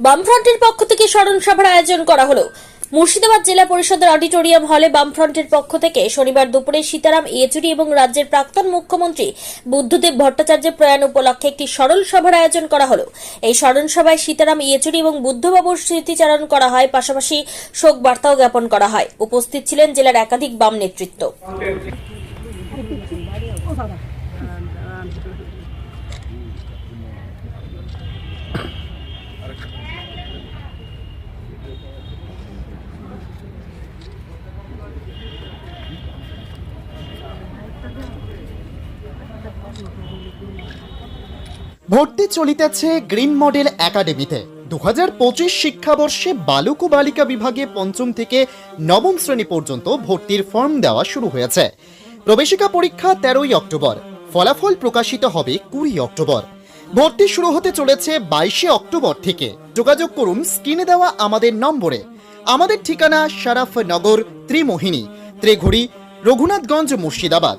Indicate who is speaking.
Speaker 1: বামফ্রন্টের পক্ষ থেকে স্মরণ সভার আয়োজন করা হলো। মুর্শিদাবাদ জেলা পরিষদের অডিটোরিয়াম হলে বামফ্রন্টের পক্ষ থেকে শনিবার দুপুরে সীতারাম, ইয়েচুরি এবং রাজ্যের প্রাক্তন মুখ্যমন্ত্রী বুদ্ধদেব ভট্টাচার্যের প্রয়াণ উপলক্ষে একটি স্মরণ সভার আয়োজন করা হলো। এই স্মরণ সভায় সীতারাম, ইয়েচুরি এবং বুদ্ধবাবুর স্মৃতিচারণ করা হয়, পাশাপাশি শোক বার্তাও জ্ঞাপন করা হয়। উপস্থিত ছিলেন জেলার একাধিক বাম নেতৃত্ব।
Speaker 2: ভর্তি চলিতেছে গ্রিন মডেল একাডেমিতে। দু হাজার পঁচিশ শিক্ষাবর্ষে বালক ও বালিকা বিভাগে পঞ্চম থেকে নবম শ্রেণি পর্যন্ত ভর্তির ফর্ম দেওয়া শুরু হয়েছে। প্রবেশিকা পরীক্ষা তেরোই অক্টোবর। ফলাফল প্রকাশিত হবে কুড়ি অক্টোবর। ভর্তি শুরু হতে চলেছে বাইশে অক্টোবর থেকে। যোগাযোগ করুন, স্ক্রিনে দেওয়া আমাদের নম্বরে। আমাদের ঠিকানা শারাফনগর ত্রিমোহিনী, ত্রিঘুড়ি, রঘুনাথগঞ্জ, মুর্শিদাবাদ।